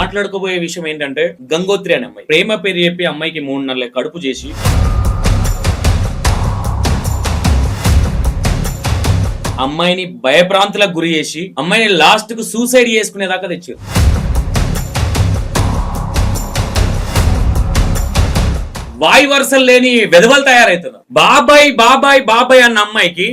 మాట్లాడుకోబోయే విషయం ఏంటంటే గంగోత్రి అనే అమ్మాయి. ప్రేమ పేరు చెప్పి అమ్మాయికి మూడు నెలల కడుపు చేసి అమ్మాయిని భయప్రాంతులకు గురి చేసి అమ్మాయిని లాస్ట్కు సూసైడ్ చేసుకునేదాకా తెచ్చారు. వాయి వరుసలు లేని వెధవలు తయారవుతున్నారు బాబాయ్ బాబాయ్ బాబాయ్ అన్న అమ్మాయికి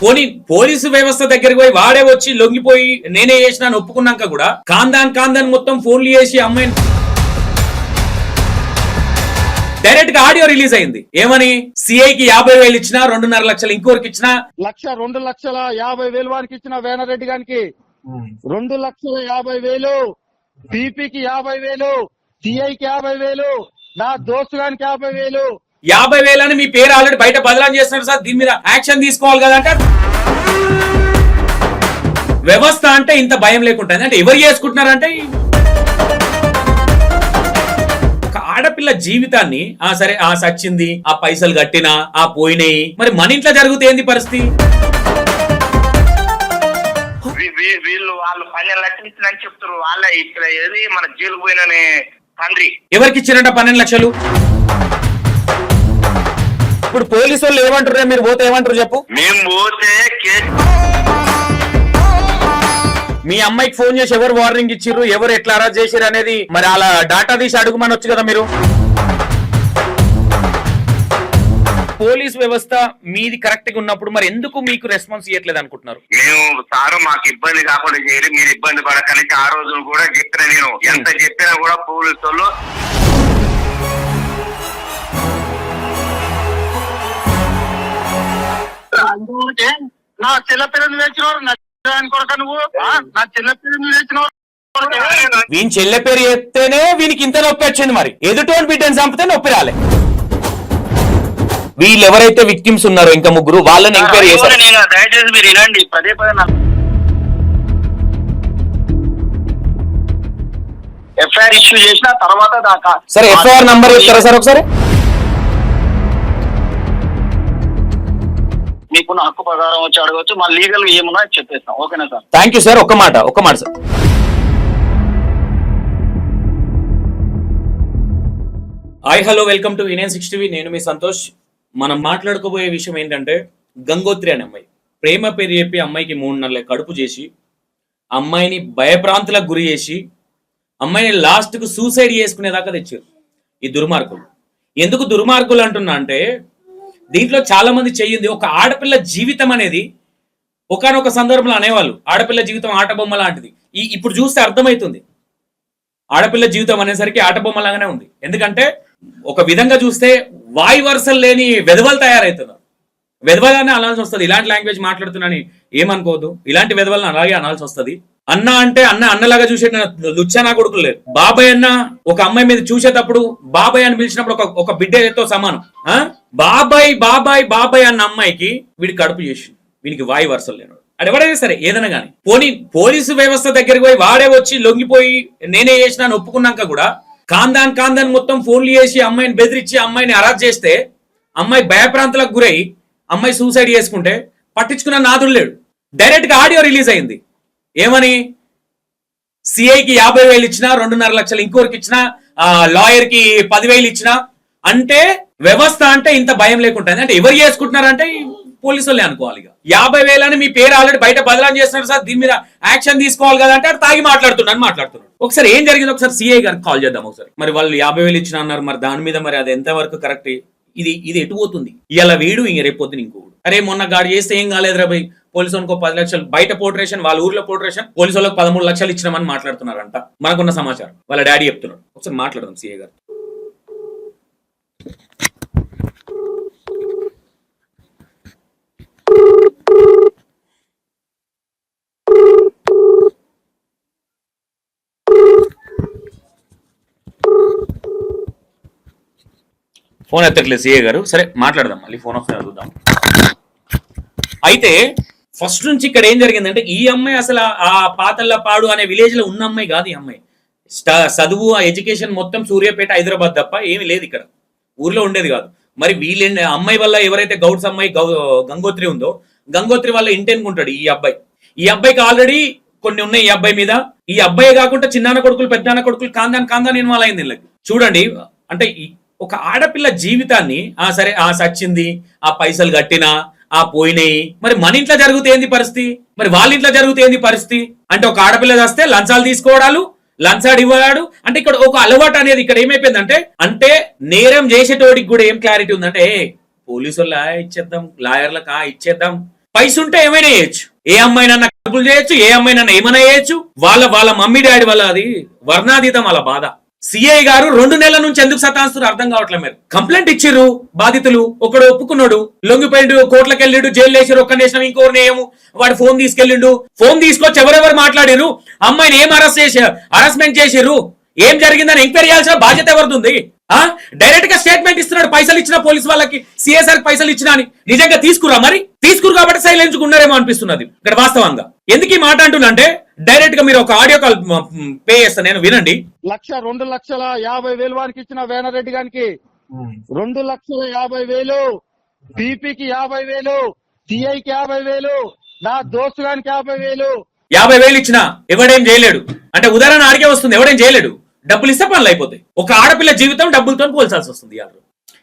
పోనీ పోలీసు వ్యవస్థ దగ్గరికి పోయి వాడే వచ్చి లొంగిపోయి నేనే చేసిన ఒప్పుకున్నాక కూడా కాందాన్ కాందాన్ మొత్తం ఫోన్లు చేసి అమ్మాయిని డైరెక్ట్గా ఆడియో రిలీజ్ అయింది. ఏమని? సిఐకి యాభై వేలు ఇచ్చిన రెండున్నర లక్షలు ఇంకోరికి ఇచ్చిన? లక్ష రెండు లక్షల యాభై వేలు వారికి ఇచ్చిన వేనారెడ్డి గారికి రెండు లక్షల యాభై వేలు పీపీకి యాభై వేలు సిఐకి యాభై వేలు నా దోస్తు గానికి యాభై వేలు యాభై వేలని మీ పేరు ఆల్రెడీ బయట బదలాం చేస్తున్నారు సార్. దీని మీద యాక్షన్ తీసుకోవాలి కదా అంటే వ్యవస్థ అంటే ఇంత భయం లేకుంటుంది అంటే ఎవరు చేసుకుంటున్నారంటే ఆడపిల్ల జీవితాన్ని ఆ సరే ఆ సచ్చింది ఆ పైసలు కట్టినా ఆ పోయినాయి మరి మన ఇంట్లో జరుగుతే ఏంది పరిస్థితి? వీళ్ళు వాళ్ళు పన్నెండు లక్షలు ఇచ్చిందని చెప్తారు వాళ్ళ ఇక్కడ ఏది మన జైలు పోయిననే తండ్రి. ఎవరికి ఇచ్చినట్ట పన్నెండు లక్షలు? ఇప్పుడు పోలీసు వాళ్ళు ఏమంటారు మీరు పోతే ఏమంటారు చెప్పు? మేము పోతే మీ అమ్మాయికి ఫోన్ చేసి ఎవరు వార్నింగ్ ఇచ్చిర్రు? ఎవరు ఎట్లా అరెస్ట్ చేసిర్రు అనేది మరి అలా డాటా తీసి అడుగుమని వచ్చు కదా మీరు? పోలీస్ వ్యవస్థ మీది కరెక్ట్గా ఉన్నప్పుడు మరి ఎందుకు మీకు రెస్పాన్స్ ఇవ్వట్లేదు అనుకుంటున్నారు? మేము సారు మాకు ఇబ్బంది కాకుండా చేయరు మీరు ఇబ్బంది పడకని ఆ రోజు కూడా చెప్పిన నేను. ఎంత చెప్పినా కూడా పోలీసు వాళ్ళు నా చిన్న పిల్లలు నా చిన్న కొడక నువ్వు? నా చిన్న పిల్లలు వేసినవారు వీని చెల్లె పేరు చెప్తేనే వీనికి ఇంత నొప్పి వచ్చింది మరి. ఎదుటోని బిడ్డని చంపితే నొప్పి రాలే. వీళ్ళు ఎవరైతే విక్టిమ్స్ ఉన్నారో ఇంకా ముగ్గురు వాళ్ళని ఎంక్వైరీ చేశారు. నేను దయచేసి మీరు వినండి. పదే పదే ఎఫ్ఐఆర్ ఇష్యూ చేసిన తర్వాత దాకా సరే ఎఫ్ఐఆర్ నంబర్ చెప్తారా సార్ ఒకసారి? మీకున్న హక్కు ప్రకారం వచ్చి అడగవచ్చు మా లీగల్ ఏమున్నా చెప్పేస్తాం. ఓకేనా సార్? థ్యాంక్ యూ సార్ ఒక్క మాట ఒక్క మాట sir hi hello welcome to ఇనియన్ six TV నేను మీ సంతోష్. మనం మాట్లాడుకోబోయే విషయం ఏంటంటే గంగోత్రి అనే అమ్మాయి. ప్రేమ పేరు చెప్పి అమ్మాయికి మూడు నెలల కడుపు చేసి అమ్మాయిని భయప్రాంతులకు గురి చేసి అమ్మాయిని లాస్ట్కు సూసైడ్ చేసుకునేదాకా తెచ్చారు. ఈ దుర్మార్గులు. ఎందుకు దుర్మార్గులు అంటున్నా అంటే దీంట్లో చాలా మంది చెయ్యింది ఒక ఆడపిల్ల జీవితం అనేది ఒకనొక సందర్భంలో అనేవాళ్ళు ఆడపిల్ల జీవితం ఆటబొమ్మ లాంటిది. ఈ ఇప్పుడు చూస్తే అర్థమవుతుంది ఆడపిల్ల జీవితం అనేసరికి ఆట బొమ్మ లాగానే ఉంది. ఎందుకంటే ఒక విధంగా చూస్తే వాయి వరుసలు లేని వెధవలు తయారవుతున్నారు వెధవలానే అనాల్సి వస్తుంది. ఇలాంటి లాంగ్వేజ్ మాట్లాడుతున్నాని ఏమనుకోవద్దు. ఇలాంటి విధవలను అలాగే అనాల్సి వస్తుంది. అన్న అంటే అన్న అన్నలాగా చూసే లుచ్చానా కొడుకులు లేరు. బాబాయ్ అన్న ఒక అమ్మాయి మీద చూసేటప్పుడు బాబాయ్ అని పిలిచినప్పుడు ఒక ఒక బిడ్డతో సమానం. ఆ? బాబాయ్ బాబాయ్ బాబాయ్ అన్న అమ్మాయికి వీడి కడుపు చేసి వీనికి వాయి వరుసలు లేను అది ఎవడైనా సరే ఏదైనా కానీ పోనీ పోలీసు వ్యవస్థ దగ్గరికి పోయి వాడే వచ్చి లొంగిపోయి నేనే చేసినా ఒప్పుకున్నాక కూడా కాందాన్ కాందాన్ మొత్తం ఫోన్లు చేసి అమ్మాయిని బెదిరించి అమ్మాయిని అరెస్ట్ చేస్తే అమ్మాయి భయప్రాంతాలకు గురై అమ్మాయి సూసైడ్ చేసుకుంటే పట్టించుకున్న నాదుడు లేడు. డైరెక్ట్గా ఆడియో రిలీజ్ అయింది. ఏమని? సిఐకి యాభై వేలు ఇచ్చినా రెండున్నర లక్షలు ఇంకోరికి ఇచ్చినా లాయర్కి పదివేలు ఇచ్చినా అంటే వ్యవస్థ అంటే ఇంత భయం లేకుంటుంది. అంటే ఎవరు చేసుకుంటున్నారంటే పోలీసు వాళ్ళే అనుకోవాలి ఇక. యాభై వేలని మీ పేరు ఆల్రెడీ బయట బదలాం చేస్తున్నారు సార్ దీని మీద యాక్షన్ తీసుకోవాలి కదా అంటే తాగి మాట్లాడుతున్నాను మాట్లాడుతున్నాడు. ఒకసారి ఏం జరిగింది? ఒకసారి సిఐ గారికి కాల్ చేద్దాం ఒకసారి. మరి వాళ్ళు యాభై వేలు ఇచ్చిన అన్నారు మరి దాని మీద మరి అది ఎంతవరకు కరెక్ట్? ఇది ఇది ఎటు పోతుంది? ఇలా వీడు ఇంక రేపు ఇంకోడు అరే మొన్న గాడి చేస్తే ఏం కాలేదురా భయ్? పోలీసు వాళ్ళకి పది లక్షలు బయట పోటరేషన్ వాళ్ళ ఊర్లో పోటరేషన్ పోలీసు వాళ్ళకి పదమూడు లక్షలు ఇచ్చినామని మాట్లాడుతున్నారంట. మనకున్న సమాచారం. వాళ్ళ డాడీ చెప్తున్నాడు. ఒకసారి మాట్లాడదాం సీఏ గారు ఫోన్ ఎత్తట్లేదు సిఏ గారు. సరే మాట్లాడదాం మళ్ళీ. ఫోన్ వస్తే చూద్దాం అయితే ఫస్ట్ నుంచి ఇక్కడ ఏం జరిగిందంటే ఈ అమ్మాయి అసలు ఆ- ఆ పాతల్ల పాడు అనే విలేజ్లో ఉన్న అమ్మాయి కాదు ఈ అమ్మాయి. చదువు ఆ ఎడ్యుకేషన్ మొత్తం సూర్యాపేట హైదరాబాద్ తప్ప ఏమి లేదు ఇక్కడ. ఊర్లో ఉండేది కాదు. మరి వీళ్ళ అమ్మాయి వల్ల ఎవరైతే గౌడ్స్ అమ్మాయి గౌ గంగోత్రి ఉందో గంగోత్రి వల్ల ఇంటెనుకుంటాడు ఈ అబ్బాయి. ఈ అబ్బాయికి ఆల్రెడీ కొన్ని ఉన్నాయి ఈ అబ్బాయి మీద. ఈ అబ్బాయి కాకుండా చిన్నాన్న కొడుకులు పెద్దనాన్న కొడుకులు కాందాన్ కాందాన్ ఇన్వాల్వ్ అయింది వీళ్ళకి. చూడండి అంటే ఒక ఆడపిల్ల జీవితాన్ని ఆ సరే ఆ సచ్చింది ఆ పైసలు కట్టినా ఆ పోయినాయి మరి మన ఇంట్లో జరిగితే ఏంది పరిస్థితి? మరి వాళ్ళ ఇంట్లో జరిగితే ఏంది పరిస్థితి? అంటే ఒక ఆడపిల్ల చేస్తే లంచాలు తీసుకోవడాలు లంచాడు ఇవ్వడాడు అంటే ఇక్కడ ఒక అలవాటు అనేది ఇక్కడ ఏమైపోయిందంటే అంటే నేరం చేసేటోడికి కూడా ఏం క్లారిటీ ఉందంటే ఏ పోలీసు ఇచ్చేద్దాం లాయర్లకు ఆ ఇచ్చేద్దాం పైసలు ఉంటే ఏమైనా చేయొచ్చు. ఏ అమ్మాయినన్నా కడుపులు చేయొచ్చు ఏ అమ్మాయినన్నా ఏమైనా చేయొచ్చు. వాళ్ళ వాళ్ళ మమ్మీ డాడీ వల్ల అది వర్ణాతీతం వాళ్ళ బాధ. సిఐ గారు రెండు నెలల నుంచి ఎందుకు సతాస్తున్నారు అర్థం కావట్లేదు మీరు. కంప్లైంట్ ఇచ్చిర్రు బాధితులు. ఒకడు ఒప్పుకున్నాడు. లొంగిపోయిండు కోట్లకి వెళ్ళిండు జైలు వేసారు ఒక్క నేషన్ ఇంకోరిని ఏమో వాడు ఫోన్ తీసుకెళ్ళిండు. ఫోన్ తీసుకొచ్చి ఎవరెవరు మాట్లాడారు అమ్మాయిని ఏం అరెస్ట్ చేశారు అరెస్ట్మెంట్ చేసిర్రు? ఏం జరిగిందని ఎంక్వైరీ చేయాల్సిన బాధ్యత ఎవరిది ఆ? డైరెక్ట్గా స్టేట్మెంట్ ఇస్తున్నాడు పైసలు ఇచ్చిన పోలీస్ వాళ్ళకి. సిఎస్ఆర్ పైసలు ఇచ్చినా అని. నిజంగా తీసుకురా మరి? తీసుకురు కాబట్టి సైలెన్స్ ఉన్నారేమో అనిపిస్తున్నది. ఇక్కడ వాస్తవంగా. ఎందుకు ఈ మాట అంటున్నా అంటే డైరెక్ట్గా మీరు ఒక ఆడియో కాల్ పే చేస్తాను నేను వినండి. లక్ష రెండు లక్షల యాభై వేలు వారికి ఇచ్చిన వేనారెడ్డి గారికి రెండు లక్షల యాభై వేలు పీపీకి యాభై వేలు సిఐకి యాభై వేలు నా దోస్తు గానికి యాభై వేలు. యాభై వేలు ఇచ్చినా ఎవడేం చేయలేడు. అంటే ఉదాహరణ ఆడికే వస్తుంది ఎవడేం చేయలేడు. డబ్బులు ఇస్తే పనులు అయిపోతాయి. ఒక ఆడపిల్ల జీవితం డబ్బులతో పోల్చాల్సి వస్తుంది ఇవాళ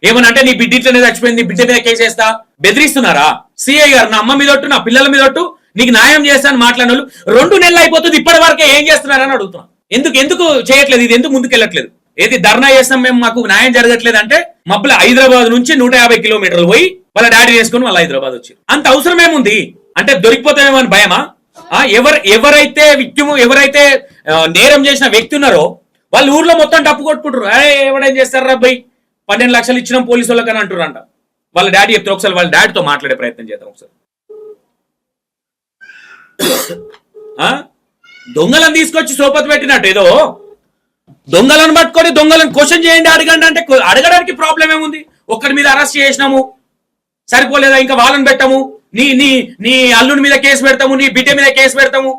ఏమనంటే నీ బిడ్డ ఇట్లనే చచ్చిపోయింది బిడ్డ మీద కేసేస్తా బెదిరిస్తున్నారా? సిఐ గారు నా అమ్మ మీద ఒట్టు నా పిల్లల మీద ఒట్టు? నీకు న్యాయం చేస్తాను మాట్లాడిన రెండు నెలలు అయిపోతుంది ఇప్పటి వరకే ఏం చేస్తున్నారని అడుగుతున్నాం. ఎందుకు ఎందుకు చేయట్లేదు ఇది? ఎందుకు ముందుకెళ్ళట్లేదు ఏది ధర్నా చేస్తాం మేము మాకు న్యాయం జరగట్లేదు అంటే మబ్బుల హైదరాబాద్ నుంచి నూట యాభై కిలోమీటర్లు పోయి వాళ్ళ డాడీ వేసుకొని వాళ్ళ హైదరాబాద్ వచ్చి అంత అవసరం ఏముంది? అంటే దొరికిపోతామేమో అని భయమా? ఎవరు ఎవరైతే విక్టిము ఎవరైతే నేరం చేసిన వ్యక్తి ఉన్నారో వాళ్ళు ఊర్లో మొత్తం డప్పు కొట్టుకుంటారు. ఏ ఎవడేం చేస్తారు అబ్బాయి? పన్నెండు లక్షలు ఇచ్చిన పోలీసు వాళ్ళకని అంటారంట వాళ్ళ డాడీ చెప్తారు. ఒకసారి వాళ్ళ డాడీతో మాట్లాడే ప్రయత్నం చేద్దాం ఒకసారి. దొంగలను తీసుకొచ్చి సోపతి పెట్టినట్టు ఏదో? దొంగలను పట్టుకొని దొంగలను క్వశ్చన్ చేయండి అడగండి అంటే అడగడానికి ప్రాబ్లం ఏముంది? ఒక్కడి మీద అరెస్ట్ చేసినాము. సరిపోలేదా? ఇంకా వాళ్ళని పెట్టము. నీ నీ నీ అల్లుని మీద కేసు పెడతాము నీ బిడ్డ మీద కేసు పెడతాము.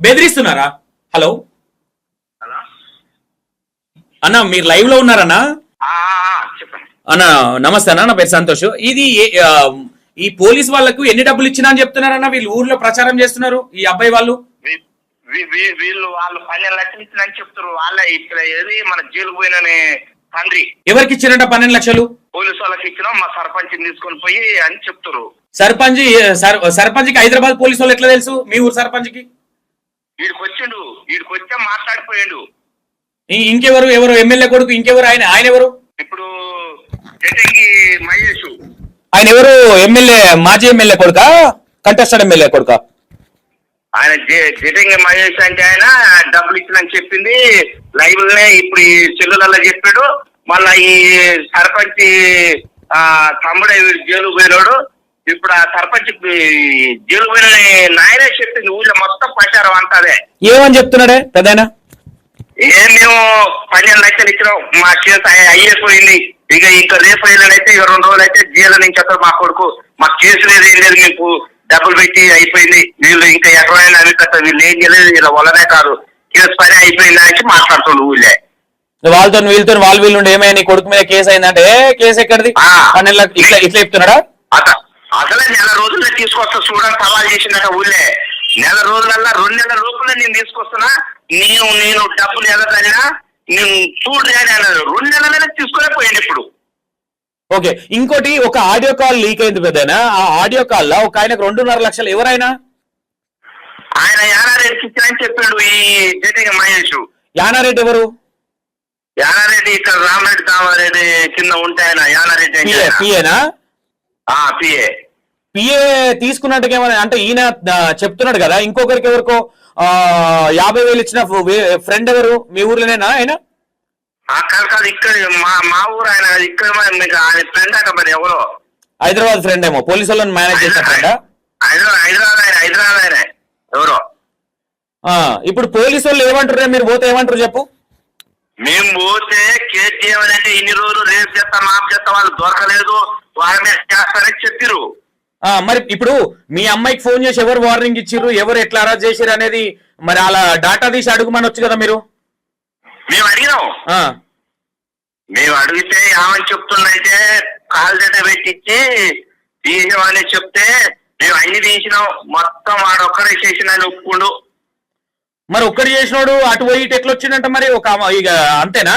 బెదిరిస్తున్నారా? హలో? అన్న మీరు లైవ్లో ఉన్నారన్నా అన్న నమస్తే అన్న నా పేరు సంతోష్. ఇది ఈ పోలీస్ వాళ్ళకు ఎన్ని డబ్బులు ఇచ్చినా అని చెప్తున్నారన్న వీళ్ళు ఊర్లో ప్రచారం చేస్తున్నారు? ఈ అబ్బాయి వాళ్ళు? వీళ్ళు వాళ్ళు పన్నెండు లక్షలు ఇచ్చినని చెప్తారు వాళ్ళే ఇక్కడ ఏది మన జైలు పోయినని తండ్రి. ఎవరికి ఇచ్చినట్ట పన్నెండు లక్షలు? పోలీసు వాళ్ళకి ఇచ్చినాం మా సర్పంచ్ తీసుకొని పోయి అని చెప్తారు సర్పంచ్ సర్ సర్పంచ్కి హైదరాబాద్ పోలీసు వాళ్ళు ఎట్లా తెలుసు? మీ ఊరు సర్పంచ్కి? వీడికి వచ్చిండు వీడికి వచ్చే మాట్లాడిపోయాడు ఇంకెవరు? ఎవరు? ఎమ్మెల్యే కొడుకు ఇంకెవరు? ఆయన ఆయన ఎవరు? ఇప్పుడు మహేష్. ఆయన ఎవరు? ఎమ్మెల్యే మాజీ ఎమ్మెల్యే కొడుక? కంటెస్టెడ్ ఎమ్మెల్యే కొడుక? ఆయన జటంగి మహేష్ అంటే ఆయన డబ్బులు ఇచ్చినని చెప్పింది. లైవ్ నే ఇప్పుడు ఈ సెల్లులలో చెప్పాడు. మళ్ళా ఈ సర్పంచ్ తమ్ముడే జైలు పోయినాడు. ఇప్పుడు ఆ సర్పంచ్ జైలు పోయిన నాయనే చెప్పింది. ఊళ్ళో మొత్తం ప్రచారం అంతా అదే ఏమని చెప్తున్నాడే పెద్దాయన? ఏం మేము పన్నెండు లక్షలు ఇచ్చినాం. మా కేసు అయ్యే- అయ్యేపోయింది ఇక ఇక రేపు అయితే ఇక రెండు రోజులు అయితే జైలు నుంచి వస్తారు మా కొడుకు మా కేసు లేదు ఏం లేదు మీకు డబ్బులు పెట్టి అయిపోయింది. వీళ్ళు ఇంకా ఎకరైనా అవికట్ట వీళ్ళు ఏం చేయలేదు వీళ్ళ వల్లనే కాదు. కేసు పని అయిపోయింది అని మాట్లాడుతుండు ఊళ్ళే. వాళ్ళతో వీళ్ళతో వాళ్ళు వీళ్ళు ఉండి ఏమైనా నీ కొడుకు మీద కేసు అయిందంటే కేసు ఎక్కడిది. పన్నెండు ఇట్లా ఇట్లా చెప్తున్నాడా? అసలే నెల రోజుల్లో తీసుకొస్తా చూడని సవాల్ చేసిందట ఊళ్ళే. నెల రోజులల్లా రెండు నెలల లోపల నేను తీసుకొస్తున్నా. నేను నేను డబ్బులు ఎదగలినా నేను అని అన్నాడు రెండు నెలలనే తీసుకునే పోయింది ఇప్పుడు ఓకే ఇంకోటి ఒక ఆడియో కాల్ లీక్ అయింది పెద్దనా? ఆ ఆడియో కాల్లో ఒక ఆయనకు రెండున్నర లక్షలు ఎవరైనా? ఆయన యానారెడ్డికి ఇచ్చానని చెప్పాడు ఈ జటింగ మహేష్. యానారెడ్డి ఎవరు? యానారెడ్డి ఇక్కడ రామరెడ్డి కామారెడ్డి కింద ఉంటే ఆయన యానారెడ్డి. పిఏనా? ఆ పిఏ. పిఏ తీసుకున్నట్టుగా ఏమైనా అంటే ఈయన చెప్తున్నాడు కదా ఇంకొకరికి ఎవరికో యాభై వేలు ఇచ్చిన ఫ్రెండ్ ఎవరు? మీ ఊర్లోనేనా ఆయన? ఆ కాదు కాదు ఇక్కడ మా మా ఊరు ఆయన ఇక్కడ మీకు ఆయన ఫ్రెండ్ మరి ఎవరో. హైదరాబాద్ ఫ్రెండ్ ఏమో పోలీసు వాళ్ళని మేనేజ్ చేసిన ఫ్రెండా? హైదరాబాద్ హైదరాబాద్ హైదరాబాద్ ఆయన ఎవరో. ఇప్పుడు పోలీసు వాళ్ళు ఏమంటారు మీరు పోతే ఏమంటారు చెప్పు. మేము పోతే కేసు చేయమనంటే ఇన్ని రోజులు రేపు చేస్తా మాపు చేస్తా వాళ్ళు దొరకలేదు వాళ్ళ మీద చేస్తారని చెప్పిరు మరి ఇప్పుడు మీ అమ్మాయికి ఫోన్ చేసి ఎవరు వార్నింగ్ ఇచ్చిర్రు? ఎవరు ఎట్లా అరెస్ట్ చేసిర్రు అనేది మరి అలా డాటా తీసి అడుగుమని వచ్చు కదా మీరు? మేము అడిగినాం. మేము అడిగితే ఏమని చెప్తుందంటే కాల్ డేటా పెట్టించి తీయమని చెప్తే మేము అన్ని తీసినాం. మొత్తం వాడు ఒక్కడే చేసిన ఒప్పుకుండు. మరి ఒక్కడు చేసినోడు అటు పోయి ఇటు ఎట్లా వచ్చిందంట మరి? ఒక ఇక అంతేనా?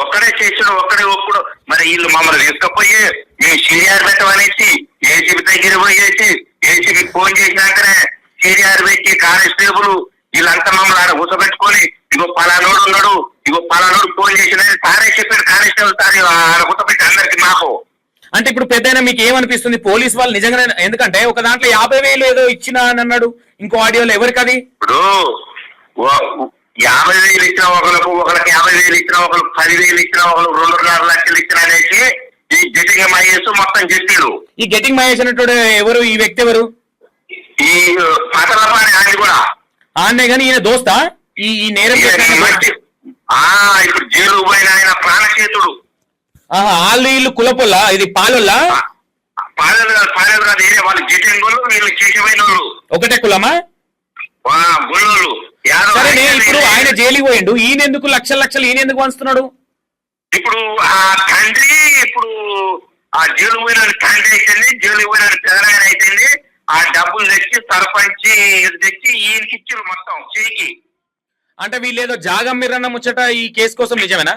ఒక్కడే చేసాడు ఒక్కడే ఒప్పుడు మరి వీళ్ళు మమ్మల్ని తీసుకపోయి మేము సీనియర్ పెట్టమనేసి ఏసీబీ దగ్గర పోయేసి ఏసీబీ ఫోన్ చేసినాకనే సీనియర్ పెట్టి కానిస్టేబుల్ వీళ్ళంతా మమ్మల్ని ఆడ కూర్చోబెట్టుకొని ఇగో పలానోడు ఉన్నాడు ఇగో పలానోడు ఫోన్ చేసిన సారే చెప్పాడు కానిస్టేబుల్ సార్ ఆడ కూర్చోబెట్టి అందరికి మాకు. అంటే ఇప్పుడు పెద్దయినా మీకు ఏమనిపిస్తుంది? పోలీస్ వాళ్ళు నిజంగానే ఎందుకంటే ఒక దాంట్లో యాభై వేలు ఏదో ఇచ్చిన అని అన్నాడు ఇంకో ఆడియోలో ఎవరికి అది ఇప్పుడు యాభై వేలు ఇచ్చిన ఒకరికి ఒకరికి యాభై వేలు ఇచ్చిన ఒకరికి పది వేలు ఇచ్చిన ఒకరు రెండున్నర లక్షలు ఇచ్చిన అనేసి ఈ జిటింగ్ మహేష్ మొత్తం చెప్పాడు ఈ గెటింగ్ మహేష్ అనేటోడు ఎవరు? ఈ వ్యక్తి ఎవరు? ఈ పాతలపాని ఆయన కూడా. ఆన్నే గాని ఈయన దోస్తా? ఈ ఈ నేరం ఆ ఇప్పుడు జైలు పోయిన ఆయన ప్రాణచేతుడు ఆహా, వాళ్ళు వీళ్ళు కులపొల్ల? ఇది పాలొల్లా? పాలేదు కాదు పాలేదు కాదు ఏరే వాళ్ళు జిటింగ్ వాళ్ళు వీళ్ళు చేసిపోయిన వాళ్ళు ఒకటే కులమా? గొల్లోళ్ళు సరే అయితే ఇప్పుడు. ఆయన జైలుకి పోయిండు. ఈయన ఎందుకు లక్షల లక్షలు ఈయన ఎందుకు పంచుతున్నాడు? ఇప్పుడు ఆ తండ్రి ఇప్పుడు ఆ జైలు పోయిన తండ్రి అయితేంది జైలు పోయిన పెదనాయన అయితేంది ఆ డబ్బులు తెచ్చి సర్పంచి తెచ్చి ఈయనకి ఇచ్చారు మొత్తం చేయికి. అంటే వీళ్ళు ఏదో జాగం మీరన్న ముచ్చట ఈ కేసు కోసం నిజమేనా?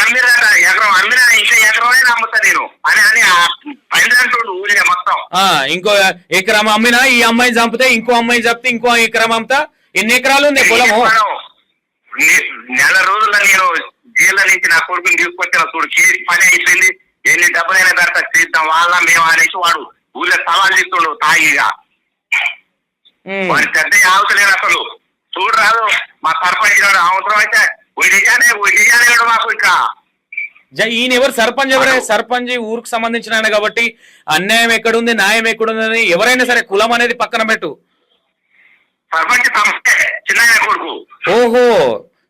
అమ్మిరాట ఎకరం అమ్మినా ఇంకా ఎకరమే నమ్ముతా నేను. అని అని పైన ఊరిగా మొత్తం. ఆ ఇంకో ఎకరం అమ్మినా ఈ అమ్మాయిని చంపితే ఇంకో అమ్మాయిని చంపితే ఇంకో ఎకరం అమ్ముతా? ఎన్ని ఎకరాలు ఉంది పొలము నెల రోజుల నేను జైల్లో నుంచి నా కొడుకుని తీసుకొచ్చిన చూడు చేసి పని అయిపోయింది. ఎన్ని డబ్బులైనా పెడతా చేద్దాం వాళ్ళ మేము అనేసి వాడు ఊళ్ళో సవాల్ చేస్తుండు తాగిగా. వాడి పెద్ద ఆవుతలేడు అసలు. చూడు రాదు మా సర్పంచ్ అవసరం అయితే మాకు ఇంకా. జ- ఈయన ఎవరు? సర్పంచ్ ఎవరే? సర్పంచ్ ఊరికి సంబంధించిన ఆయన కాబట్టి అన్యాయం ఎక్కడుంది న్యాయం ఎక్కడుందని ఎవరైనా సరే కులం అనేది పక్కన పెట్టు. ఓహో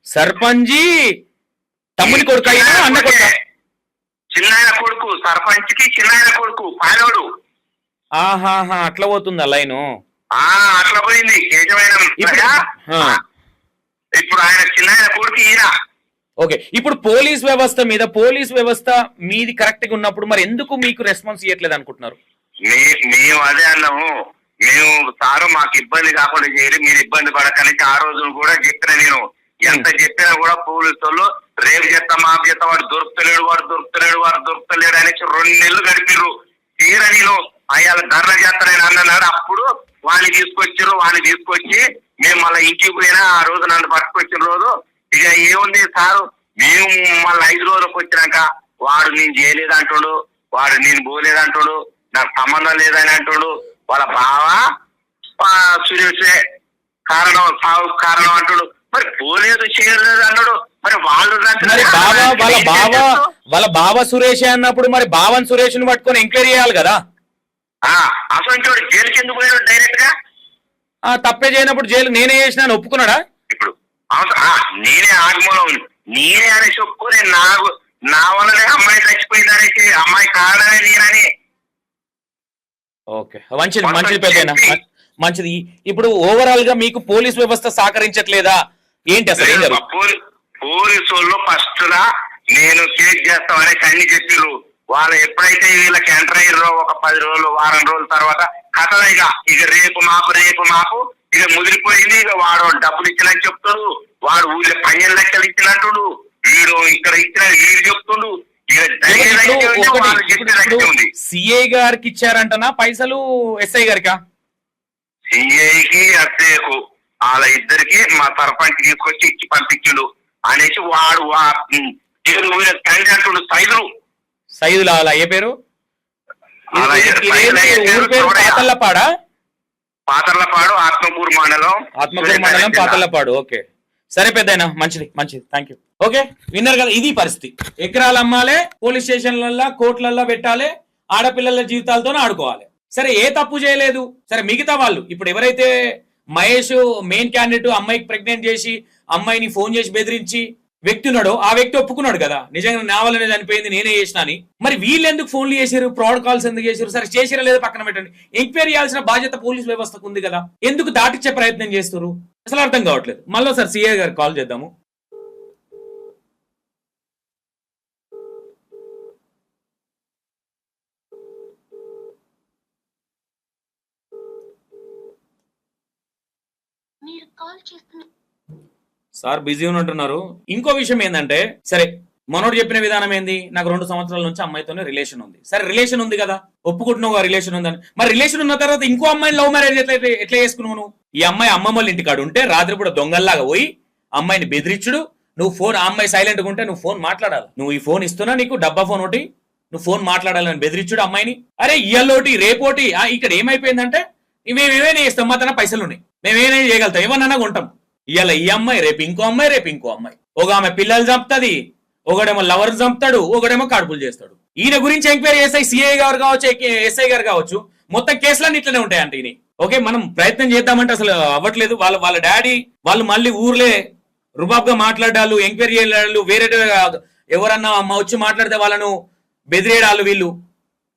సర్పంచి తమ్ముని కొడుకు అయినా అన్న కొడుకు? చిన్నాయన కొడుకు సర్పంచ్కి చిన్నాయన కొడుకు పాలోడు. ఆహాహా అట్లా పోతుంది లైను? అట్లా పోయింది. ఇప్పుడు ఆయన చిన్నాయన కొడుకు ఈయన. ఓకే ఇప్పుడు పోలీస్ వ్యవస్థ మీద పోలీస్ వ్యవస్థ మీది కరెక్ట్గా ఉన్నప్పుడు మరి ఎందుకు మీకు రెస్పాన్స్ ఇవ్వట్లేదు అనుకుంటున్నారు? మేము అదే అన్నాము. మేము సారు మాకు ఇబ్బంది కాకుండా చేయరు మీరు ఇబ్బంది పడకని ఆ రోజు కూడా చెప్పిన నేను. ఎంత చెప్పినా కూడా పోలీసు వాళ్ళు రేపు చేస్తాం మాకు చేస్తాం వాడు దొరుకుతలేడు వాడు దొరుకుతలేడు వాడు దొరుకుతలేడు అనేసి రెండు నెలలు గడిపిర్రు. తీర నేను అయ్యాల ధర్నా చేస్తానని అన్నాడు. అప్పుడు వాడిని తీసుకొచ్చారు వాడిని తీసుకొచ్చి మేము మళ్ళీ ఇంటికి పోయినా ఆ రోజు నన్ను పట్టుకొచ్చిన రోజు ఇక ఏముంది సారు? మేము మళ్ళీ ఐదు రోజులకు వచ్చినాక వాడు నేను చేయలేదంటాడు వాడు నేను పోలేదంటాడు నాకు సంబంధం లేదని అంటాడు. వాళ్ళ బావ సురేషే కారణం సాగు కారణం అంటాడు. మరి పోలేదు చేయలేదు అన్నాడు మరి వాళ్ళు వాళ్ళ బావ వాళ్ళ బావ సురేష్ అన్నప్పుడు మరి బావన్ సురేష్ని పట్టుకొని ఎంక్వైరీ చేయాలి కదా? అసలు జైలుకి ఎందుకు పోయాడు డైరెక్ట్గా? ఆ తప్పే చేయనప్పుడు జైలు నేనే చేసినా అని ఒప్పుకున్నాడా? ఇప్పుడు నేనే ఆగమూలం నేనే అనేసి ఒప్పుకో నేను నాకు నా వల్లనే అమ్మాయి చచ్చిపోయింది అనేసి అమ్మాయి కారణమే నేనని. ఓకే మంచిది మంచిది పెద్దయినా. చెప్పి- మంచిది. ఇప్పుడు ఓవరాల్గా మీకు పోలీస్ వ్యవస్థ సహకరించట్లేదా? ఏంటి అసలు ఏం జరుగుతుంది? పోలీ- పోలీసు వాళ్ళు ఫస్ట్ లా నేను కేక్ చేస్తామని అన్ని చెప్పిర్రు. వాళ్ళు ఎప్పుడైతే వీళ్ళకి ఎంటర్ అయ్యారో ఒక పది రోజులు వారం రోజుల తర్వాత కథ ఇక ఇక రేపు మాపు రేపు మాపు ఇక ముదిరిపోయింది ఇక వాడు డబ్బులు ఇచ్చినట్టు చెప్తాడు వాడు ఊళ్ళో పన్నెండు లక్షలు ఇచ్చినట్టుడు వీడు ఇక్కడ ఇచ్చిన వీడు చెప్తుండు సిఐ గారికి ఇచ్చారంటనా? పైసలు ఎస్ఐ గారికా? సిఐకి అత్తయ్యకు వాళ్ళ ఇద్దరికి మా సర్పంచ్ తీసుకొచ్చి ఇచ్చి పంపించుడు అనేసి వాడు ఊరి తండ్రి అంటుండు సైదులు. సైదులా అలా ఏ పేరు. పాతల్లపాడా? పాతర్లపాడు ఆత్మకూరు మండలం. ఆత్మకూరు మండలం పాతల్లపాడు ఓకే. సరే పెద్దయినా మంచిది మంచిది థ్యాంక్ యూ ఓకే విన్నారు కదా ఇది పరిస్థితి. ఎకరాలు అమ్మాలే పోలీస్ స్టేషన్లల్లో కోర్టులల్లో పెట్టాలి ఆడపిల్లల జీవితాలతో ఆడుకోవాలి. సరే ఏ తప్పు చేయలేదు? సరే మిగతా వాళ్ళు ఇప్పుడు ఎవరైతే మహేష్ మెయిన్ క్యాండిడేట్ అమ్మాయికి ప్రెగ్నెంట్ చేసి అమ్మాయిని ఫోన్ చేసి బెదిరించి వ్యక్తి ఉన్నాడో ఆ వ్యక్తి ఒప్పుకున్నాడు కదా. నిజంగా నా వల్లనే చనిపోయింది నేనే చేసిన అని. మరి వీళ్ళు ఎందుకు ఫోన్లు చేశారు? ఫ్రాడ్ కాల్స్ ఎందుకు చేశారు? సరే చేసారా లేదా పక్కన పెట్టండి. ఎంక్వైరీ చేయాల్సిన బాధ్యత పోలీస్ వ్యవస్థకు ఉంది కదా. ఎందుకు దాటిచ్చే ప్రయత్నం చేస్తారు? అసలు అర్థం కావట్లేదు. మళ్ళీ సార్ సిఏ గారు కాల్ చేద్దాము. మీరు కాల్ చేస్తున్న సార్ బిజీ ఉన్నట్టున్నారు. ఇంకో విషయం ఏంటంటే సరే మనోడు చెప్పిన విధానం ఏంది? నాకు రెండు సంవత్సరాల నుంచి అమ్మాయితోనే రిలేషన్ ఉంది. సరే రిలేషన్ ఉంది కదా? ఒప్పుకుంటున్నావు రిలేషన్ ఉందని. మరి రిలేషన్ ఉన్న తర్వాత ఇంకో అమ్మాయిని లవ్ మ్యారేజ్ ఎట్లా ఎట్లా చేసుకున్నావు నువ్వు? ఈ అమ్మాయి అమ్మమ్మ వాళ్ళ ఇంటికాడు ఉంటే రాత్రిపూట దొంగల్లాగా పోయి అమ్మాయిని బెదిరించుడు. నువ్వు ఫోన్ ఆ అమ్మాయి సైలెంట్గా ఉంటే నువ్వు ఫోన్ మాట్లాడాలి. నువ్వు ఈ ఫోన్ ఇస్తున్నా నీకు డబ్బా ఫోన్ ఒకటి. నువ్వు ఫోన్ మాట్లాడాలని బెదిరించుడు అమ్మాయిని. అరే ఇయ్యలోటి రేపోటి ఇక్కడ ఏమైపోయిందంటే మేము ఏమైనా చేస్తాం మా తన పైసలు ఉన్నాయి మేము ఏమైనా చేయగలుగుతాం. ఏమన్నా కొంటాం. ఇవాళ ఈ అమ్మాయి రేపు ఇంకో అమ్మాయి రేపు ఇంకో అమ్మాయి. ఒక ఆమె పిల్లలు చంపుతుంది ఒకడేమో లవర్ చంపుతాడు ఒకడేమో కడుపులు చేస్తాడు. ఈయన గురించి ఎంక్వైరీ చేస్తే సిఐ గారు కావచ్చు ఎస్ఐ గారు కావచ్చు మొత్తం కేసులన్నీ ఇట్లనే ఉంటాయంట ఈయన. ఓకే మనం ప్రయత్నం చేద్దామంటే అసలు అవ్వట్లేదు. వాళ్ళ వాళ్ళ డాడీ వాళ్ళు మళ్ళీ ఊర్లే రుబాబ్గా మాట్లాడాలు ఎంక్వైరీ చేయడాలు వేరే ఎవరన్నా అమ్మ వచ్చి మాట్లాడితే వాళ్ళను బెదిరేయడాలు వీళ్ళు.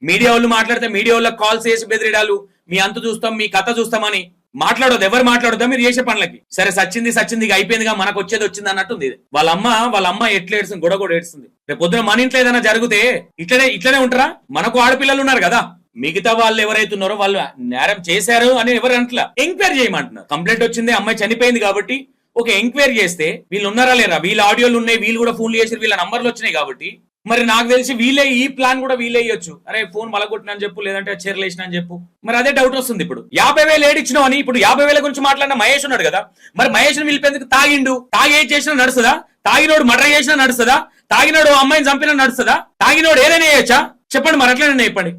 మీడియా వాళ్ళు మాట్లాడితే మీడియా వాళ్ళకి కాల్స్ చేసి బెదిరేడాలు మీ అంత చూస్తాం మీ కథ చూస్తామని. మాట్లాడొద్దు ఎవరు మాట్లాడొద్దా మీరు చేసే పనులకి. సరే సచ్చింది సచ్చింది ఇక అయిపోయిందిగా మనకు వచ్చేది వచ్చింది అన్నట్టుంది ఇది. వాళ్ళ అమ్మ వాళ్ళ అమ్మ ఎట్లా ఏడుస్తుంది గొడవ కూడా ఏడుస్తుంది. రేపు పొద్దున మన ఇంట్లో ఏదైనా జరిగితే ఇట్లనే ఇట్లనే ఉంటారా? మనకు ఆడపిల్లలు ఉన్నారు కదా. మిగతా వాళ్ళు ఎవరైతే ఉన్నారో వాళ్ళు నేరం చేశారు అని ఎవరు అంటలా ఎంక్వైరీ చేయమంటున్నారు. కంప్లైంట్ వచ్చింది అమ్మాయి చనిపోయింది కాబట్టి. ఒక ఎంక్వైరీ చేస్తే వీళ్ళు ఉన్నారా లేరా? వీళ్ళ ఆడియోలు ఉన్నాయి వీళ్ళు కూడా ఫోన్లు చేసి వీళ్ళ నంబర్లు వచ్చినాయి కాబట్టి. మరి నాకు తెలిసి వీలే ఈ ప్లాన్ కూడా వీళ్ళే ఇవ్వచ్చు అరే ఫోన్ మలగొట్టిన అని చెప్పు లేదంటే చీరలేసిన అని చెప్పు. మరి అదే డౌట్ వస్తుంది ఇప్పుడు. యాభై వేలు ఏడిచ్చినావు అని ఇప్పుడు యాభై వేల గురించి మాట్లాడిన మహేష్ ఉన్నాడు కదా మరి మహేష్ పిలిపేందుకు తాగిండు? తాగి ఏం చేసినా నడుస్తుందా? తాగినోడు మర్డర్ చేసినా నడుస్తుందా? తాగినోడు అమ్మాయిని చంపినా నడుస్తుందా? తాగినోడు ఏదైనా చేయొచ్చా? చెప్పండి మరి అట్లనే చెప్పండి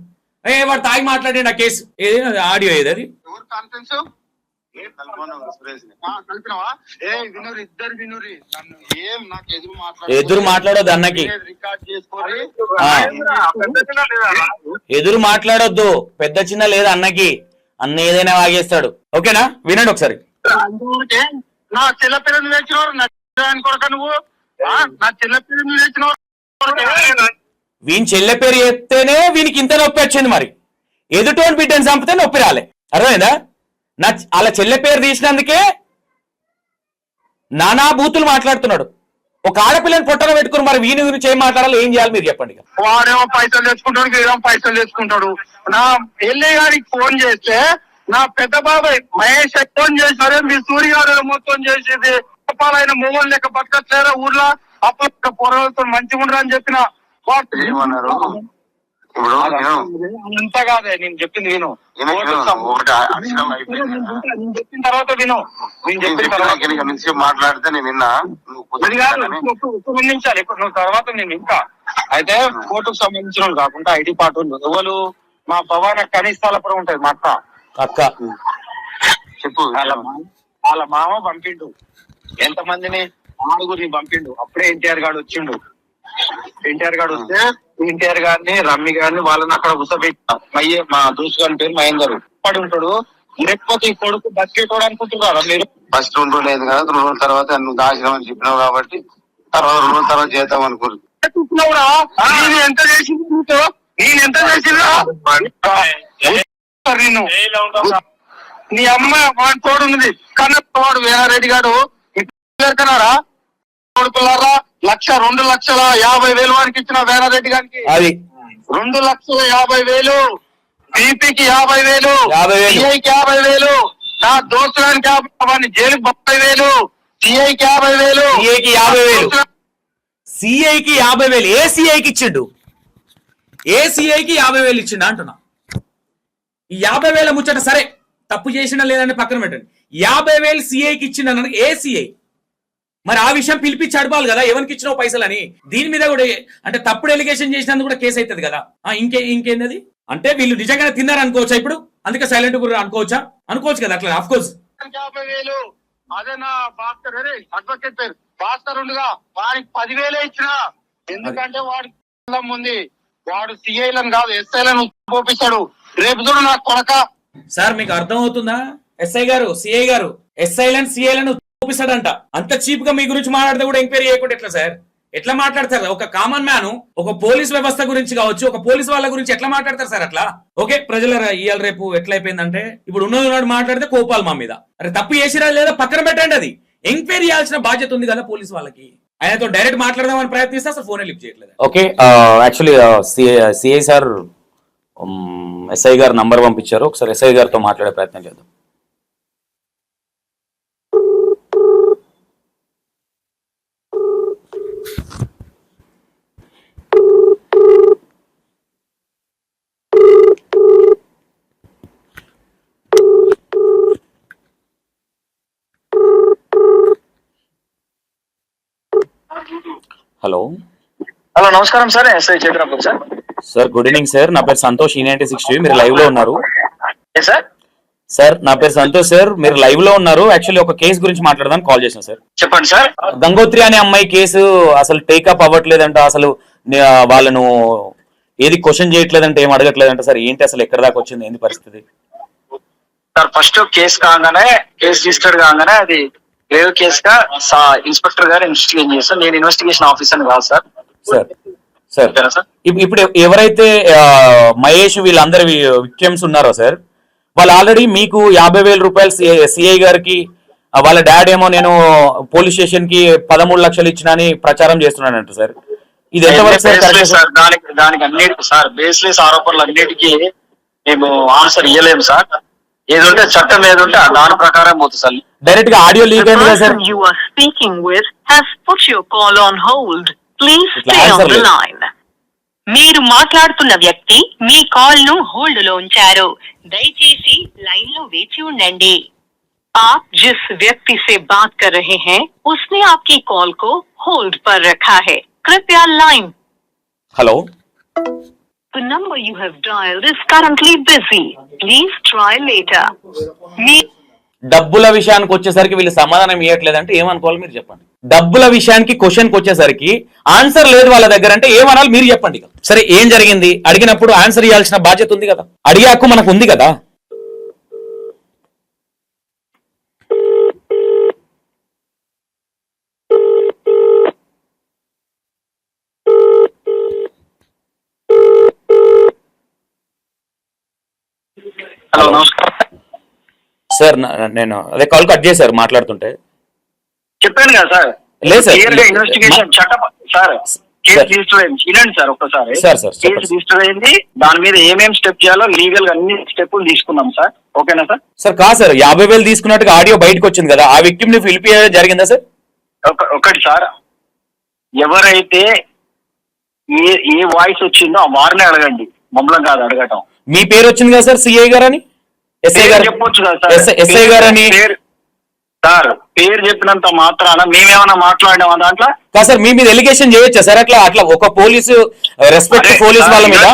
ఏ వాడు తాగి మాట్లాడండి ఆ కేసు. ఏది అది? ఆడియో ఏది ఎదురు మాట్లాడ ఎదురు మాట్లాడొద్దు అన్నకి. ఎదురు మాట్లాడొద్దు. పెద్ద చిన్న లేదు అన్నకి? అన్న ఏదైనా వాగేస్తాడు. ఓకేనా? వినండి ఒకసారి. నా చిన్న పిల్లలు కొడక నువ్వు? నా చిన్న పిల్లలు వీని చెల్లె పేరు చెప్తేనే వీనికి ఇంత నొప్పి వచ్చింది మరి. ఎదుటోని బిడ్డని చంపితే నొప్పి రాలే. అర్థమైందా? నా అలా చెల్లె పేరు తీసినందుకే నానా బూతులు మాట్లాడుతున్నాడు. ఒక ఆడపిల్లని పొట్టలో పెట్టుకుని మరి వీని గురించి ఏం మాట్లాడాలో ఏం చేయాలి మీరు చెప్పండి. వాడేమో పైసలు తెచ్చుకుంటాడు వీడేమో పైసలు తెచ్చుకుంటాడు. నా ఎల్ఏ గారికి ఫోన్ చేస్తే నా పెద్ద బాబాయ్ మహేష్ ఫోన్ చేశారే మీ సూర్య గారు మొత్తం చేసేది. ఆయన మూగలు లెక్క బతకట్లేరా ఊర్లో? అప్పుడు పొరలతో మంచిగా ఉండరు అని చెప్పిన ఏమన్నారు? ఇప్పుడు నేను అంత కాదే నేను చెప్పింది విను. నేను చెప్పిన తర్వాత విను. నేను చెప్పిన తర్వాత నుంచి మాట్లాడితే నేను విన్నా. నువ్వు నిమిషాలు ఇప్పుడు నువ్వు తర్వాత నేను ఇంకా అయితే కోర్టుకు సంబంధించిన కాకుండా ఐడి పార్ట్ ఎవరు? మా భవాన కనీస్థాలపురం ఉంటది మా అక్క. అక్క. చెప్పు వాళ్ళ మామ పంపిండు. ఎంత మందిని ఆరుగురిని పంపిండు. అప్పుడే ఎన్టీఆర్ గారు వచ్చిండు. ఎన్టీఆర్ గారు వస్తే ఎన్టీఆర్ గారిని రమ్మి గారిని వాళ్ళని అక్కడ ఉసబెట్టిన మయ్య మా దోస్తు గారి పేరు మహేందర్. పడి ఉంటాడు. లేకపోతే ఈ కొడుకు బతికేటోడు అనుకుంటున్నారా మీరు? ఫస్ట్ రెండు రోజులు కదా రెండు రోజుల తర్వాత నువ్వు దాచినావు అని చెప్పినావు కాబట్టి తర్వాత రెండు రోజుల తర్వాత చేద్దాం అనుకోరు చూస్తున్నావురా నేను ఎంత చేసింది నీతో? నేను ఎంత చేసిందా? నిన్ను. నీ అమ్మ వాడి తోడు ఉన్నది కన్నప్ప వాడు వీరారెడ్డి గారు కొడుకులారా లక్ష రెండు లక్షల యాభై వేలు వారికి ఇచ్చిన వీరారెడ్డి గారికి. అది. రెండు లక్షల యాభై వేలు బీపీకి యాభై వేలు. సిఐకి యాభై వేలు నా దోస్తు గారికి యాభై వాడిని జైలుకి ముప్పై వేలు సిఐకి యాభై వేలు. సిఐకి యాభై వేలు. సిఐకి యాభై వేలు. ఏ సిఐకి ఇచ్చిండు? ఏ సిఐకి యాభై వేలు ఇచ్చిండు అంటున్నా? ఈ యాభై వేల ముచ్చట సరే తప్పు చేసినా లేదని పక్కన పెట్టండి. యాభై వేలు సిఐకి ఇచ్చిండు అన్నాడు. ఏ సిఐ? మరి ఆ విషయం పిలిపించి అడపాలి కదా ఎవరికి ఇచ్చినావు పైసలని? దీని మీద కూడా అంటే తప్పుడు ఎలిగేషన్ చేసినందుకు కూడా కేసు అవుతుంది కదా. ఇంకే ఇంకేంది? అంటే వీళ్ళు నిజంగానే తిన్నారు అనుకోవచ్చా ఇప్పుడు? అందుకే సైలెంట్ కూడా అనుకోవచ్చా? అనుకోవచ్చు కదా అట్లా ఆఫ్ కోర్స్ యాభై వేలు. అదే నా భాస్కర్ అడ్వకేట్ పేరు. వాడికి పదివేలే ఇచ్చిన. ఎందుకంటే వాడికి ఉంది. వాడు సిఐలను కాదు ఎస్ఐలను రేపు చూడు నా కొడక. సార్ మీకు అర్థం అవుతుందా ఎస్ఐ గారు సిఐ గారు ఎస్ఐలను సిఐలను చూపిస్తాడంట. అంత చీప్గా మీ గురించి మాట్లాడితే కూడా ఎంక్వైరీ చేయకుండా ఎట్లా సార్? ఎట్లా మాట్లాడతారు? ఒక కామన్ మ్యాన్ ఒక పోలీస్ వ్యవస్థ గురించి కావచ్చు ఒక పోలీస్ వాళ్ళ గురించి ఎట్లా మాట్లాడతారు సార్ అట్లా? ఓకే ప్రజల ఇవాళ రేపు ఎట్లయిపోయిందంటే ఇప్పుడు ఉన్నది ఉన్నాడు మాట్లాడితే కోపాలు మా మీద. అరే తప్పు చేసిరా లేదా? పక్కన పెట్టండి అది. ఎంక్వైరీ చేయాల్సిన బాధ్యత ఉంది కదా పోలీస్ వాళ్ళకి. ఆయనతో డైరెక్ట్ మాట్లాడదామని ప్రయత్నిస్తే అసలు ఫోన్ లిఫ్ట్ చేయట్లేదు? Okay actually CI sir SI గారు నంబర్ పంపించారు. ఒకసారి ఎస్ఐ గారితో మాట్లాడే ప్రయత్నం చేద్దాం. హలో. హలో నమస్కారం sir. SI Chaitrapur sir. Sir good evening sir. నా పేరు సంతోష్ ఈ నైన్టీ సిక్స్ మీరు లైవ్లో ఉన్నారు. సార్? సార్ నా పేరు సంతోష్ సార్. మీరు లైవ్లో ఉన్నారు. యాక్చువల్లీ ఒక కేసు గురించి మాట్లాడదానికి కాల్ చేశాను సార్. చెప్పండి సార్. గంగోత్రి అనే అమ్మాయి కేసు అసలు టేకప్ అవ్వట్లేదంట. అసలు వాళ్ళను ఏది క్వశ్చన్ చేయట్లేదంటే ఏం అడగట్లేదంట సార్. ఏంటి అసలు ఎక్కడ దాకా వచ్చింది? ఏంది పరిస్థితి? సార్ ఫస్ట్ కేసు కాగానే కేసు రిజిస్టర్డ్ కాగానే అది గ్రేవ్ కేసు గా ఇన్స్పెక్టర్ గారు ఇన్వెస్టిగేషన్ చేస్తారు నేను ఇన్వెస్టిగేషన్ ఆఫీసర్ కాదు సార్. Sir sir. ఇప్పుడు ఎవరైతే మహేష్ వీళ్ళందరి విక్టిమ్స్ ఉన్నారో సార్ వాళ్ళు ఆల్రెడీ మీకు యాభై వేల రూపాయలు సిఐ గారికి వాళ్ళ డాడ్ ఏమో నేను పోలీస్ స్టేషన్కి పదమూడు లక్షలు ఇచ్చినా అని ప్రచారం చేస్తున్నానంట సార్. ఇది ఎంతవరకు సార్ దానికి అన్నిటికి సార్ బేస్లెస్ ఆరోపణలు అన్నిటికీ మేము ఆన్సర్ ఇవ్వలేము సార్. ఏదుంటే చట్టం ఏదుంటే ఆ దాని ప్రకారం పోతుంది సార్ డైరెక్ట్ గా ఆడియో లీక్ The అయింది కదా sir person you are speaking with has put your call on hold. Please ఇట్లా stay on answer the లేదు. line. మీరు మాట్లాడుతున్న వ్యక్తి మీ కాల్ ను హోల్డ్ లో ఉంచారు దయచేసి లైన్ లో వేచి ఉండండి आप जिस व्यक्ति से बात कर रहे हैं उसने आपकी कॉल को होल्ड पर रखा है कृपया line hello The number you have dialed is currently busy. Please try later. మీ డబ్బుల విషయానికి వచ్చేసరికి వీళ్ళు సమాధానం ఇవ్వట్లేదంటే ఏమనుకోవాలి మీరు చెప్పండి. డబ్బుల విషయానికి క్వశ్చన్కి వచ్చేసరికి ఆన్సర్ లేదు వాళ్ళ దగ్గర అంటే ఏమనాలి మీరు చెప్పండి సరే ఏం జరిగింది? అడిగినప్పుడు ఆన్సర్ ఇవ్వాల్సిన బాధ్యత ఉంది కదా. అడిగే మనకు ఉంది కదా హలో నమస్కారం సార్ నేను అదే కాల్ కట్ చేశారు మాట్లాడుతుంటే. చెప్పాను కదా సార్. లేదు సార్. ఇన్వెస్టిగేషన్ చట్ట సార్ కేసు సార్. రిజిస్టర్ అయింది వినండి సార్ ఒక్కసారి. కేసు. రిజిస్టర్ అయింది దాని మీద ఏమేం స్టెప్ చేయాలో లీగల్గా అన్ని స్టెప్పులు తీసుకున్నాం సార్. ఓకేనా సార్? సార్ కాదు సార్. యాభై వేలు తీసుకున్నట్టుగా ఆడియో బయటకు వచ్చింది కదా. ఆ విక్టిమ్ని ఫిలిపి జరిగిందా సార్? ఒక ఒకటి సార్. ఎవరైతే ఏ ఏ వాయిస్ వచ్చిందో ఆ వారిని అడగండి. మమ్మల్ని కాదు అడగటం. మీ పేరు వచ్చింది కదా సార్ సిఐ గారు అని ఎస్ఐ గారు చెప్పొచ్చు కదా ఎస్ఐ సార్. ఎస్ఐ గారు అని పేరు సార్ పేరు చెప్పినంత మాత్రాన మేమేమైనా మాట్లాడినామా దాంట్లో? కాదు సార్ మీ మీద ఎలిగేషన్ చేయొచ్చా సార్? అట్లా అట్లా ఒక పోలీసు రెస్పెక్ట్ పోలీస్ వాళ్ళ మీద?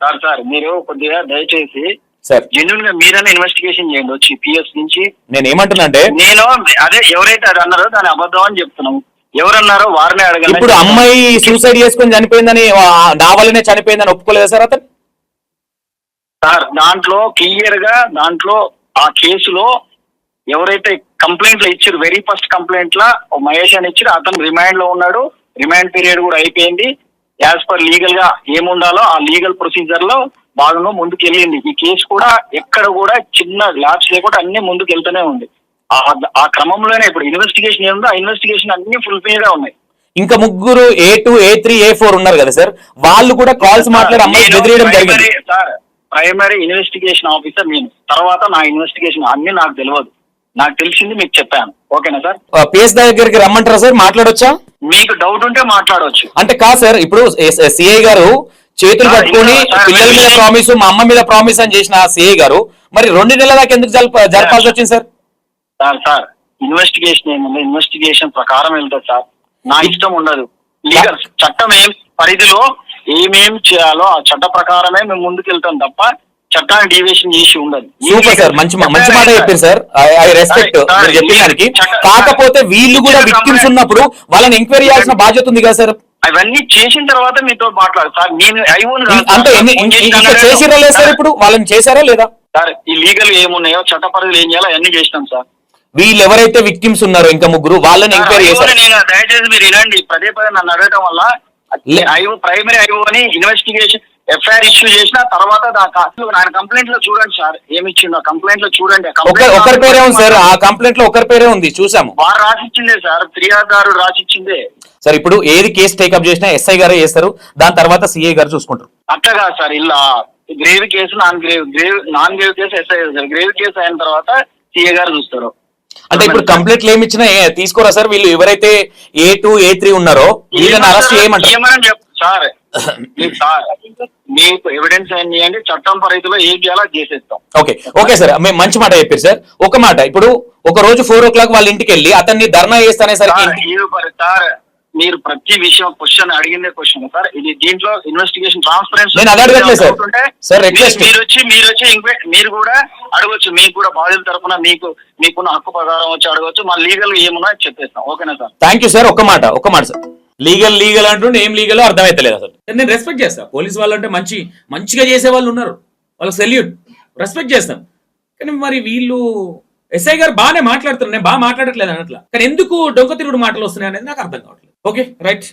సార్ సార్ మీరు కొద్దిగా దయచేసి సార్. జెన్యున్గా మీరైనా ఇన్వెస్టిగేషన్ చేయండి. వచ్చి పిఎస్ నుంచి నేను ఏమంటున్నా అంటే నేను అదే ఎవరైతే అది అన్నారో దాని అబద్ధం అని చెప్తున్నాం. ఎవరన్నారో వారిని అడగండి. ఇప్పుడు అమ్మాయి సూసైడ్ చేసుకొని చనిపోయిందని నా వల్లనే చనిపోయిందని ఒప్పుకోలేదా సార్ అతను? సార్ దాంట్లో క్లియర్గా దాంట్లో ఆ కేసులో ఎవరైతే కంప్లైంట్లో ఇచ్చారు వెరీ ఫస్ట్ కంప్లైంట్ లా మహేష్ అని ఇచ్చారు. అతను రిమాండ్లో ఉన్నాడు. రిమాండ్ పీరియడ్ కూడా అయిపోయింది. యాజ్ పర్ లీగల్గా ఏముండాలో ఆ లీగల్ ప్రొసీజర్లో భాగంగా ముందుకు వెళ్ళింది ఈ కేసు కూడా ఎక్కడ కూడా చిన్న ల్యాబ్స్ లేకుండా అన్ని ముందుకు వెళ్తూనే ఉంది. ఆ- ఆ క్రమంలోనే ఇప్పుడు ఇన్వెస్టిగేషన్ ఏముందో ఆ ఇన్వెస్టిగేషన్ అన్ని ఫుల్ఫిల్గా ఉన్నాయి. ఇంకా ముగ్గురు A two A three A four ఉన్నారు కదా సార్. వాళ్ళు కూడా కాల్స్ మాట్లాడి అమ్మాయి నేను బెదిరియడం జరిగింది. Primary- sir primary investigation officer నేను. తర్వాత నా ఇన్వెస్టిగేషన్ అన్ని నాకు తెలియదు నాకు తెలిసింది మీకు చెప్పాను. ఓకేనా సార్? పిఎస్ దగ్గరికి రమ్మంటారా సార్? మాట్లాడొచ్చా? మీకు డౌట్ ఉంటే మాట్లాడవచ్చు అంటే కాదు సార్ ఇప్పుడు సిఐ గారు చేతులు పట్టుకొని పిల్లల మీద ప్రామిస్ మా అమ్మ మీద ప్రామిస్ అని చేసిన సిఐ గారు మరి రెండు నెలల దాకా ఎందుకు జరప జరపాల్సి వచ్చింది సార్? సార్ సార్ ఇన్వెస్టిగేషన్ ఏముంది? ఇన్వెస్టిగేషన్ ప్రకారం వెళ్తుంది సార్. నా ఇష్టం ఉండదు. లీగల్ చట్టం ఏం పరిధిలో ఏమేం చేయాలో ఆ చట్ట ప్రకారమే మేము ముందుకు వెళ్తాం తప్ప చట్టాన్ని డీవియేషన్ చేసి ఉండదు. సూపర్ సార్ మంచి మంచి మాట చెప్పారు సార్. ఐ రెస్పెక్ట్ మీరు చెప్పిన దానికి. చట్ట- కాకపోతే వీళ్ళు కూడా విక్టిమ్స్ ఉన్నప్పుడు వాళ్ళని ఎంక్వైరీ చేయాల్సిన బాధ్యత ఉంది కదా సార్? అవన్నీ చేసిన తర్వాత మీతో మాట్లాడు సార్. నేను ఐఓన్ అంటే చేసిరా లేదు సార్ ఇప్పుడు? వాళ్ళని చేశారా లేదా? సార్ ఈ లీగల్ ఏమున్నాయో చట్ట పరిధిలో ఏం చేయాలో అవన్నీ చేసినాం సార్. వీళ్ళు ఎవరైతే విక్టిమ్స్ ఉన్నారో ఇంకా ముగ్గురు వాళ్ళని ఎంక్వైరీ చేశారు. నేను? దయచేసి మీరు వినండి. పదే పదే నన్ను అడగటం వల్ల ఐఓ ప్రైమరీ ఐఓని ఇన్వెస్టిగేషన్ ఎఫ్ఐఆర్ ఇష్యూ చేసిన తర్వాత ఆయన కంప్లైంట్లో చూడండి సార్ ఏమి ఇచ్చిందో కంప్లైంట్లో చూడండి. ఒక ఒకరి పేరే ఉంది సార్. ఆ కంప్లైంట్లో ఒకరి పేరే ఉంది చూసాము. వారు రాసిచ్చిందే సార్ ఫిర్యాదుదారుడు రాసిచ్చిందే. సార్ ఇప్పుడు ఏది కేసు టేకప్ చేసినా ఎస్ఐ గారే చేస్తారు దాని తర్వాత సిఐ గారు చూసుకుంటారు. అట్లా కాదు సార్ ఇలా grave case non grave grave non grave case SI sir grave case అయిన తర్వాత సిఏ గారు చూస్తారు. అంటే ఇప్పుడు కంప్లైంట్లు ఏమి ఇచ్చినా తీసుకోరా సార్? వీళ్ళు ఎవరైతే ఏ టూ ఏ త్రీ ఉన్నారో వీళ్ళని అరెస్ట్ చేయమంటారు. సార్ మీకు ఎవిడెన్స్ చేయండి చట్టం పరిధిలో ఏం చేయాలో చేసేస్తాం. ఓకే ఓకే సార్ మేము మంచి మాట చెప్పారు సార్. ఒక మాట ఇప్పుడు ఒక రోజు ఫోర్ ఓ క్లాక్ వాళ్ళ ఇంటికి వెళ్ళి అతన్ని ధర్నా చేస్తానేసరికి సార్, ఇది పరి- సార్ మీరు ప్రతి విషయం క్వశ్చన్ అడిగిందే క్వశ్చన్ సార్ ఇది దీంట్లో ఇన్వెస్టిగేషన్ ట్రాన్స్పరెన్స్ సార్. మీరు వచ్చి మీరు వచ్చి ఇంక్వై- మీరు కూడా అడగొచ్చు. మీకు కూడా బాధ్యత తరపున మీకు మీకున్న హక్కు ప్రకారం వచ్చి అడగొచ్చు. మా లీగల్ ఏమున్నా చెప్పేస్తాం. ఓకేనా సార్? థ్యాంక్ యూ సార్ ఒక్క మాట ఒక్క మాట సార్ లీగల్ లీగల్ అంటుండే ఏం లీగల్ అర్థమైతలేదు అసలు. నేను రెస్పెక్ట్ చేస్తా. పోలీస్ వాళ్ళు అంటే మంచి మంచిగా చేసే వాళ్ళు ఉన్నారు. వాళ్ళకి సెల్యూట్ రెస్పెక్ట్ చేస్తాను కానీ మరి వీళ్ళు ఎస్ఐ గారు బాగానే మాట్లాడుతున్నారు. నేను బాగా మాట్లాడట్లేదు అన్నట్ల. కానీ ఎందుకు డొంక తిరుగుడు మాటలు వస్తున్నాయి అనేది నాకు అర్థం కావట్లేదు. Okay right